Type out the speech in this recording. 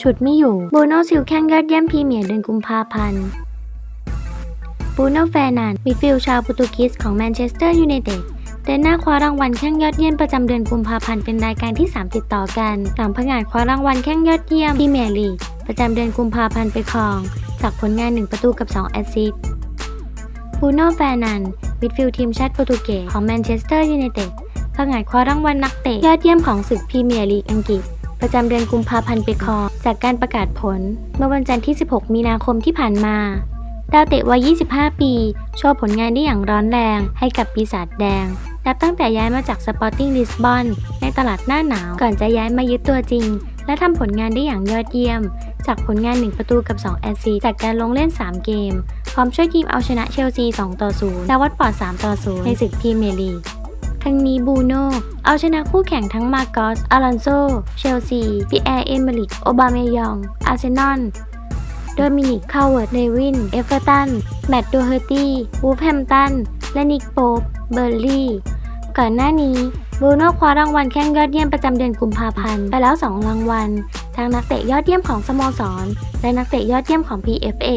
ฉุดไม่อยู่บูโน่ซิลแข้งยอดเยี่ยมพรีเมียร์เดือนกุมภาพันธ์บูโน่แฟร์นันมิดฟิลด์ชาวโปรตุเกสของแมนเชสเตอร์ยูไนเต็ดเดินหน้าคว้ารางวัลแข้งยอดเยี่ยมประจำเดือนกุมภาพันธ์เป็นรายการที่ 3 ติดต่อกัน หลังผงาดคว้ารางวัลแข้งยอดเยี่ยมพรีเมียร์ลีกประจำเดือนกุมภาพันธ์ไปครอง จากผลงาน 1 ประตูกับ 2 แอสซิสต์บูโน่แฟร์นันมิดฟิลด์ทีมชาติโปรตุเกสของแมนเชสเตอร์ยูไนเต็ดผงาดคว้ารางวัลนักเตะยอดเยี่ยมของศึกพรีเมียร์ลีกอังกฤษ ประจำเดือนกุมภาพันธ์ไปคอจากการประกาศผล เมื่อวันจันทร์ที่ 16 มีนาคมที่ผ่านมา ดาวเตะวัย 25 ปี โชว์ผลงานได้อย่างร้อนแรงให้กับปีศาจแดง นับตั้งแต่ย้ายมาจากสปอร์ติ้งลิสบอนในตลาดหน้าหนาว ก่อนจะย้ายมายึดตัวจริง และทำผลงานได้อย่างยอดเยี่ยม จากผลงาน 1 ประตูกับ 2 แอสซีจากการลงเล่น 3 เกม พร้อมช่วยทีมเอาชนะเชลซี 2 ต่อ 0 และวัตฟอร์ด 3 ต่อ 0 ในศึกพรีเมียร์ลีก ทั้งนี้บูโน่เอาชนะคู่แข่งทั้งมาร์กสอลอนโซ เชลซีปีแอร์เอเมริก โอบาเมยอง อาร์เซนอลโดมินิกคาวเวิร์ดเนวิน เอฟเวอร์ตัน แมตต์ดูเฮอร์ตี้ วูฟแฮมตัน และนิกโป๊ปเบอร์ลี่ ก่อนหน้านี้บูโน่คว้ารางวัลแข้งยอดเยี่ยมประจำเดือนกุมภาพันธ์ไปแล้ว 2 รางวัล ทั้งนักเตะยอดเยี่ยมของสโมสร และนักเตะยอดเยี่ยมของ PFA